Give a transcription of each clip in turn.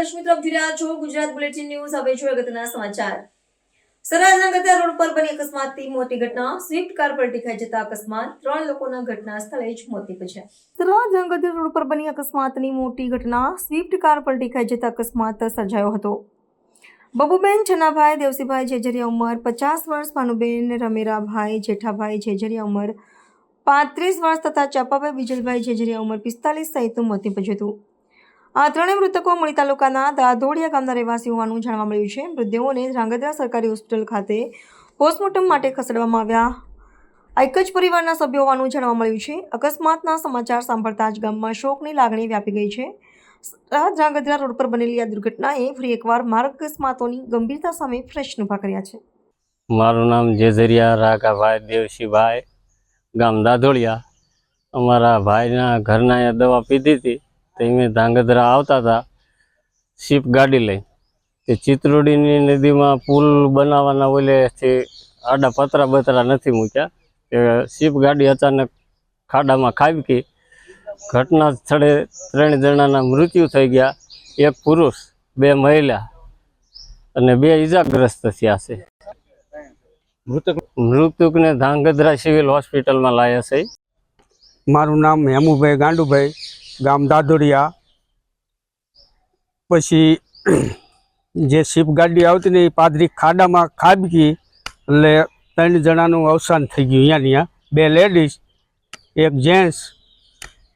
તરફ જોઈ રહ્યા છો ગુજરાત બુલેટિન ન્યૂઝ. હવે જોઈએ અગત્યના સમાચાર. સરાજનગર રોડ પર બની અકસ્માતથી મોટી ઘટના. સ્વિફ્ટ કાર પલટી ખાઈ જતા અકસ્માત. ત્રણ લોકોના ઘટના સ્થળે જ મોત નીપજ્યા. સરાજનગર રોડ પર બની અકસ્માતની મોટી ઘટના. સ્વિફ્ટ કાર પલટી ખાઈ જતા અકસ્માત સર્જાયો હતો. બબુબેન છનાભાઈ દેવસીભાઈ જેજરિયા ઉંમર પચાસ વર્ષ, ભાનુબેન રમેરાભાઈ જેઠાભાઈ જેજરિયા ઉંમર પાંત્રીસ વર્ષ તથા ચાપાભાઈ વિજલભાઈ જેજરિયા ઉંમર પિસ્તાલીસ સહિતનું મોત નીપજ્યું હતું. આ ત્રણેય મૃતકો મળી તાલુકાના દાધોડિયા ગામના રહેવાસી હોવાનું જાણવા મળ્યું છે. મૃતદેહોને ધ્રાંગધ્રા સરકારી હોસ્પિટલ ખાતે પોસ્ટમોર્ટમ માટે ખસેડવામાં આવ્યા. એક જ પરિવારના સભ્યો હોવાનું જાણવા મળ્યું છે. અકસ્માતના સમાચાર સાંભળતા જ ગામમાં શોકની લાગણી વ્યાપી ગઈ છે. ધ્રાંગધ્રા રોડ પર બનેલી આ દુર્ઘટનાએ ફરી એકવાર માર્ગ અકસ્માતોની ગંભીરતા સામે પ્રશ્ન ઊભા કર્યા છે. મારું નામ જેઝરિયા રાઘાભાઈ દેવશીભાઈ, ગામ દાધોળિયા અમારા ભાઈના ઘરના દવા પીધી હતી. તો અમે ધાંગધ્રા આવતા હતા શીપ ગાડી લઈ. તે ચિત્રોડીની નદીમાં પુલ બનાવવાના ઓલેથી આડા પતરા બતરા નથી મૂક્યા. તે શીપ ગાડી અચાનક ખાડામાં ખાબકી. ઘટના સ્થળે ત્રણ જણાના મૃત્યુ થઈ ગયા. એક પુરુષ બે મહિલા અને બે ઈજાગ્રસ્ત થયા છે. મૃતક મૃતકને ધાંગધ્રા સિવિલ હોસ્પિટલમાં લાયા છે. મારું નામ હેમુભાઈ ગાંડુભાઈ. ગામ દાદોડિયા પછી જે શિપગાડી આવતી ને એ પાદરી ખાડામાં ખાબકી એટલે ત્રણ જણાનું અવસાન થઈ ગયું અહીંયા બે લેડીઝ એક જેન્ટ્સ.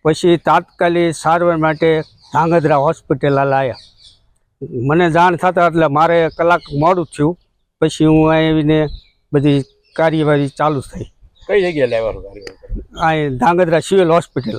પછી તાત્કાલિક સારવાર માટે ધાંગધ્રા હોસ્પિટલ લાયા મને જાણ થતાં એટલે મારે કલાક મોડું થયું. પછી હું આવીને બધી કાર્યવાહી ચાલુ થઈ. કઈ જગ્યાએ લાવ્યા કાર્યવાહી? આ ધાંગધ્રા સિવિલ હોસ્પિટલ.